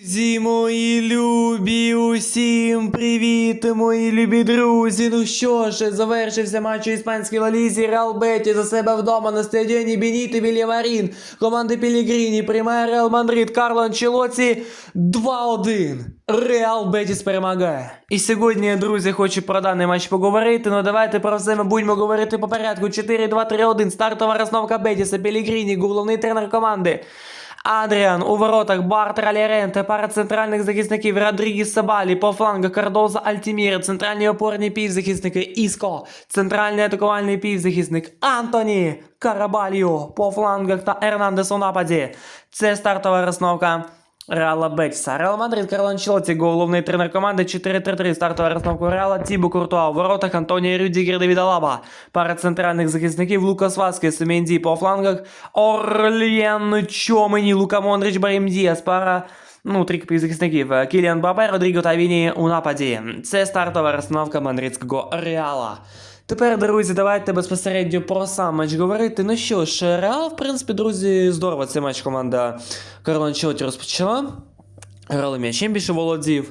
Друзі, мої любі, усім привіт, мої любі друзі. Ну що ж, завершився матч у іспанській лалізі Реал Беті за себе вдома на стадіоні Беніто Вільямарін. Команди Пілігріні приймає Реал Мадрид Карло Анчелоці 2-1. Реал Бетіс перемагає. І сьогодні, друзі, хочу про даний матч поговорити. Ну давайте про все ми будемо говорити по порядку. 4-2-3-1. Стартова розновка Бетіса, Пілігріні, головний тренер команди. Адріан у воротах, Бартер Аліренте, пара центральних захисників Родрігіс Сабалі, по флангах. Кардоза Альтімір, центральні опорні півзахисники Іско, центральний атакувальний півзахисник Антоні Карабальо по флангах та Ернандес у нападі. Це стартова розновка Реала Бетіса. Реал Мадрид, Карло Анчелоті, головний тренер команди 4-3-3. Стартова розновка Реала, Тібо Куртуа. У воротах Антонія Рюдігер, Девід Алаба. Пара центральних захисників Лукас Васкес, Менді по флангах. Орлєн Чомені, Лука Мондрич, Барім Діас. Пара Ну, трик півзахисників. Кіліан Бапе, Родріго та Віні у нападі. Це стартова розстановка мадридського Реала. Тепер, друзі, давайте безпосередньо про сам матч говорити. Ну що ж, Реал, в принципі, друзі, здорово цей матч команда Карло Анчелоті розпочала. Грали м'ячем більше володів.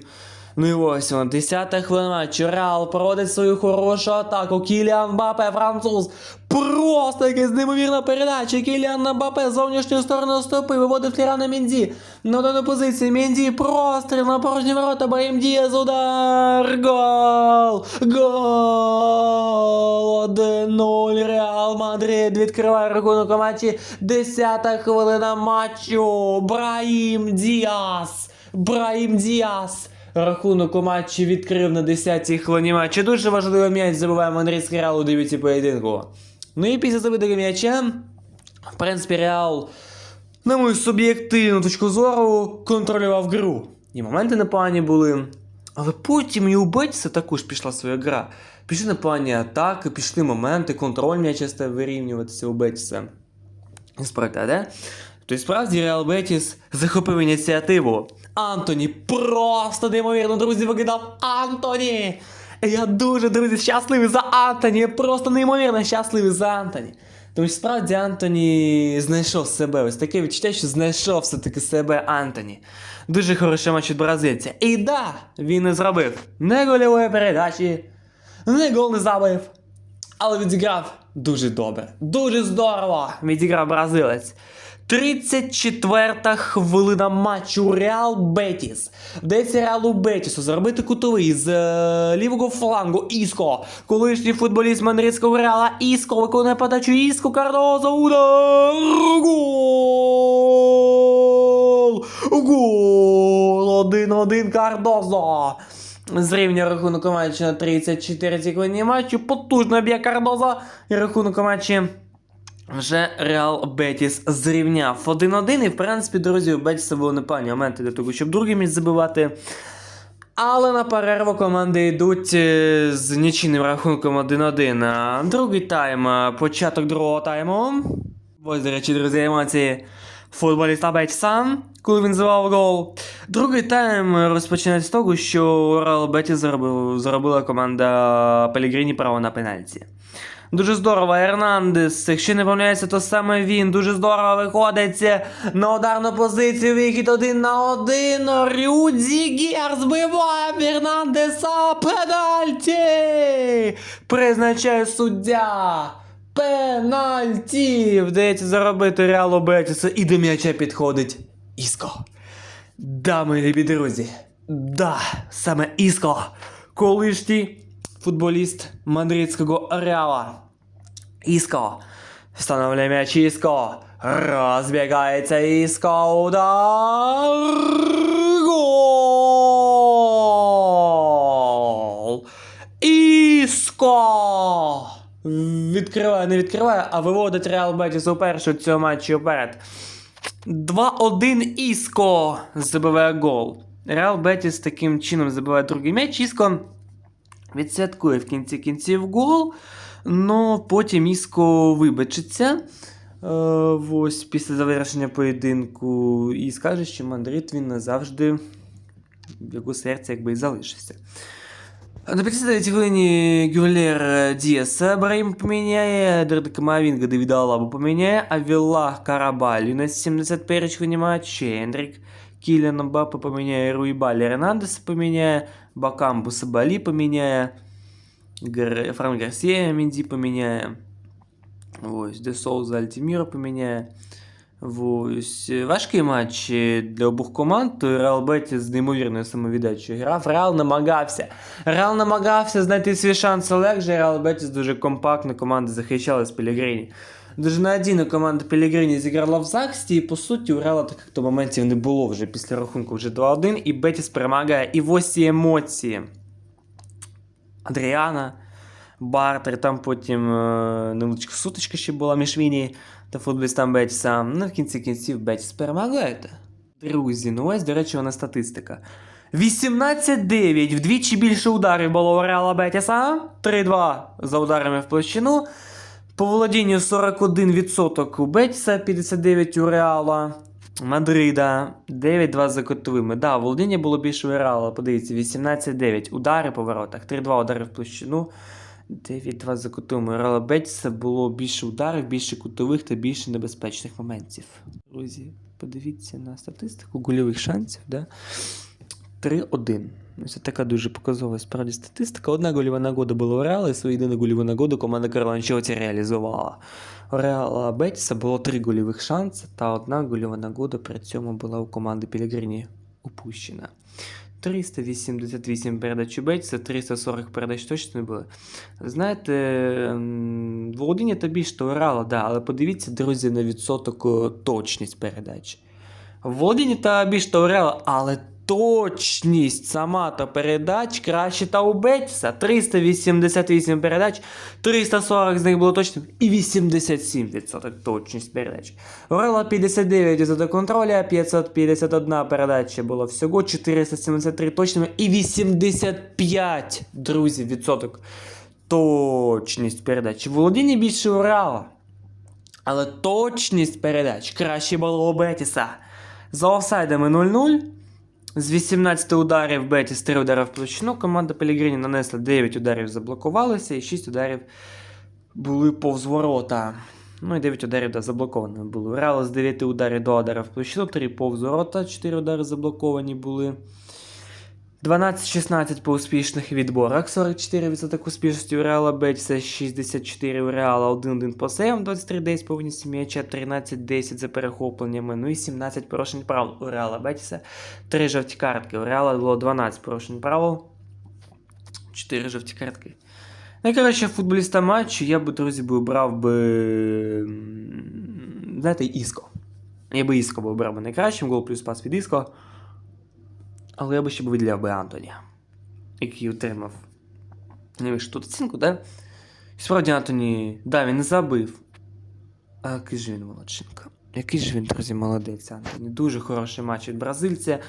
Ну і ось вона, 10 хвилина матчу. Реал проводить свою хорошу атаку. Кіліан Мбапе, француз. Просто якась неймовірна передача. Кіліан Мбапе з зовнішньої сторони стопи виводив Тірана Менді. На дану позицію Менді простріл на порожні ворота. Браїм Діаз удар. Гол! Гол! 1-0. Реал Мадрид відкриває рахунок у матчі. 10 хвилина матчу. Браїм Діас. Браїм Діас. Рахунок у матчі відкрив на 10-й хвилині матчу. Дуже важливий м'яч забиває Мадридський Реал у дебюті поєдинку. Ну і після забитого м'яча, в принципі, Реал, на мою суб'єктивну точку зору, контролював гру. І моменти непогані були. Але потім і у Бетіса також пішла своя гра. Пішли непогані атаки, пішли моменти, контроль м'яча став вирівнюватися у Бетіса. Спроте, да? Тобто справді Реал Бетіс захопив ініціативу. Антоні просто неймовірно, друзі, викидав Антоні! Я дуже, друзі, щасливий за Антоні, я просто неймовірно щасливий за Антоні. Тому що справді Антоні знайшов себе. Ось таке відчуття, що знайшов все-таки себе Антоні. Дуже хороший матч від бразильця. І да, він не зробив не гольової передачі, не гол не забив. Але відіграв дуже добре. Дуже здорово відіграв бразилець. 34-та хвилина матчу Реал Бетіс. Вдається Реалу Бетісу зробити кутовий з е, лівого флангу Іско. Колишній футболіст Мадридського Реала Іско виконує подачу Іско Кардоза. Удар! Гол! Гол! 1-1 Кардоза. Зрівнює рахунок у матчі на 34 хвилині матчу. Потужно б'є Кардоза. І рахунок матчі вже Реал Бетіс зрівняв 1-1. І в принципі, друзі, у Бетіса були непогані моменти для того, щоб другий місць забивати. Але на перерву команди йдуть е, з нічийним рахунком 1-1. Другий тайм, початок другого тайму. Ось, до речі, друзі, емоції футболіста Бетіса, коли він звав гол. Другий тайм розпочинається з того, що Реал Бетіс заробив, заробила команда Пелігріні право на пенальті. Дуже здорово, Ернандес. Якщо не помиляюся, то саме він дуже здорово виходить на ударну позицію. Вихід один на один. Рюдзігер збиває Ернандеса. Пенальті! Призначає суддя. Пенальті! Вдається заробити Реалу Бетіса і до м'яча підходить Іско. Да, мої любі друзі. Да, саме Іско. Колишній футболіст мадридського Реала. Іско. Встановлює м'яч Іско. Розбігається Іско. Удар. Гол. Іско. Відкриває, не відкриває, а виводить Реал Бетіс у першу цього матчу вперед. 2-1 Іско забиває гол. Реал Бетіс таким чином забиває другий м'яч. Іско відсвяткує в кінці кінців гол, але потім Іско вибачиться. Е, ось після завершення поєдинку і скаже, що Мадрид він назавжди в його серці якби і залишився. На 59 хвилині Гюлер Діас Брahim поміняє, Дерда Камавінга Давіда Алабу поміняє, Авіла Карабалю на 71 хвилині матчі, Ендрік Кіліан Мбаппе поміняє, Руїбалі Ренандеса поміняє, Бакамбу Сабалі поміняє, Гар... Фран Гарсія Мінді поміняє. Ось, Де Соуза Альтіміро поміняє. Ось важкий матч для обох команд. Реал Бетіс з неймовірною самовіддачею грав. Реал намагався. Реал намагався знайти свій шанс легше. Реал Бетіс дуже компактно. Команда захищалась Пелігрині. Дуже надійно команда Пелігрині зіграла в захисті, і по суті у Реала таких то моментів не було вже після рахунку вже 2-1, і Бетіс перемагає. І ось ці емоції. Адріана, Бартер, там потім е, невеличка сутичка ще була між Віні та футболістам Бетіса. Ну, в кінці кінців Бетіс перемагаєте. Друзі, ну ось, до речі, вона статистика. 18-9, вдвічі більше ударів було у Реала Бетіса. 3-2 за ударами в площину. По володінню 41% у Бетіса, 59% у Реала. Мадрида 9-2 за котовими. Да, володіння було більше у Реала. Подивіться, 18-9. Удари по воротах, 3-2 удари в площину. 9-2 за кутовими. У Бетіса було більше ударів, більше кутових та більше небезпечних моментів. Друзі, подивіться на статистику гольових шансів. Да? 3-1. Це така дуже показова справді статистика. Одна гольова нагода була у Реала, і свою єдину гольову нагоду команда Карла реалізувала. У Реала Бетіса було три гольових шанси, та одна гольова нагода при цьому була у команди Пілігрині упущена. 388 передач у це 340 передач точно не були. Знаєте, володіння та більш то да, але подивіться, друзі, на відсоток точність передач. Володіння та більш то у але точність сама та передач краще та у Бетіса. 388 передач, 340 з них було точним і 87% точність передач. Орела 59 за контроля, 551 передача було всього, 473 точними і 85, друзі, відсоток точність передач. Володіння більше у Реала. Але точність передач краще було у Бетіса. За офсайдами 0-0. З 18 ударів Бетіс 3 удари в площину. Команда Пелігріні нанесла 9 ударів, заблокувалися, і 6 ударів були повз ворота. Ну і 9 ударів да, заблоковані були. Реал з 9 ударів 2 удари в площину, 3 повз ворота, 4 удари заблоковані були. 12-16 по успішних відборах, 44% успішності у Реала Бетіса, 64 у Реала, 1-1 по сейвам, 23-10 повністю м'яча, 13-10 за перехопленнями, ну і 17 порушень правил у Реала Бетіса, 3 жовті картки. У Реала було 12 порушень правил, 4 жовті картки. Найкраще футболіста матчу я би, друзі, обрав би. Знаєте, Іско. Я би Іско би обрав би найкращим, гол плюс пас від Іско. Але я би ще б виділяв би Антоні, який отримав найвищу тут оцінку, да? Справді Антоні, да, він не забив. А який ж він молодчинка. Який ж він, друзі, молодець, Антоні. Дуже хороший матч від бразильця.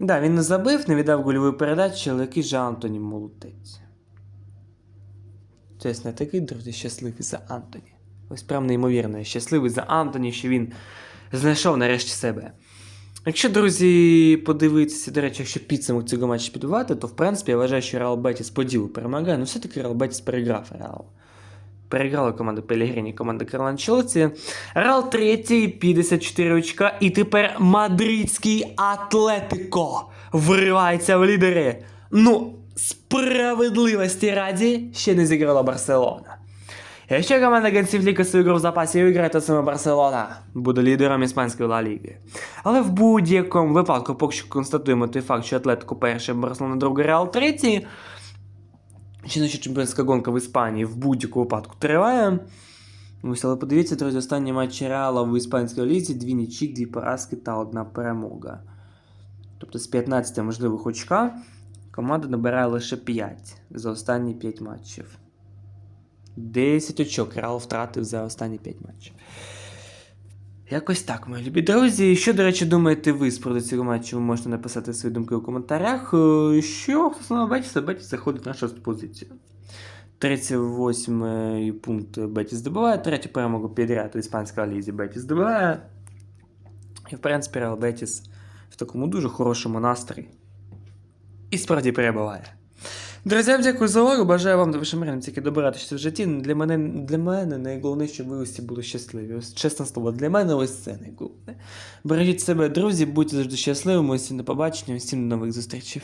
Да, він не забив, не віддав гольової передачі, але який же Антоні молодець. Чесно, такий, друзі, щасливий за Антоні. Ось прям неймовірно, щасливий за Антоні, що він знайшов нарешті себе. Якщо, друзі, подивитися, до речі, якщо підсумок цього матчу підбивати, то в принципі я вважаю, що Реал Бетіс по ділу перемагає, ну все-таки Реал Бетіс переграв Реал. Переграла команда Пелігрині, команда Карла Анчелоті. Реал третій, 54 очка, і тепер мадридський Атлетико виривається в лідери. Ну, справедливості раді ще не зіграла Барселона. Якщо команда Гансіфліка свою гру в запасі виграє, то саме Барселона буде лідером іспанської Ла Ліги. Але в будь-якому випадку, поки що констатуємо той факт, що Атлетико перше, Барселона друга, Реал третій. Жіноча чемпіонська гонка в Іспанії в будь-якому випадку триває. Ось, але подивіться, друзі, останні матчі Реала в іспанській лізі, дві нічік, дві поразки та одна перемога. Тобто з 15 можливих очка команда набирає лише 5 за останні 5 матчів. 10 очок Реал втратив за останні 5 матчів. Якось так, мої любі друзі. Що, до речі, думаєте ви з приводу цього матчу? Ви можете написати свої думки у коментарях. Е, Що стосовно Бетіса, Бетіс заходить на шосту позицію. 38 пункт Бетіс здобуває, третю перемогу підряд у іспанській лізі Бетіс здобуває. І, в принципі, Реал Бетіс в такому дуже хорошому настрої. І справді перебуває. Друзям, дякую за увагу. Бажаю вам вашим мирним тільки добиратися в житті. Для мене, для мене найголовніше, щоб ви усі були щасливі. Ось чесне слово, для мене ось це найголовніше. Бережіть себе, друзі, будьте завжди щасливими, усім до побачення, усім до нових зустрічей.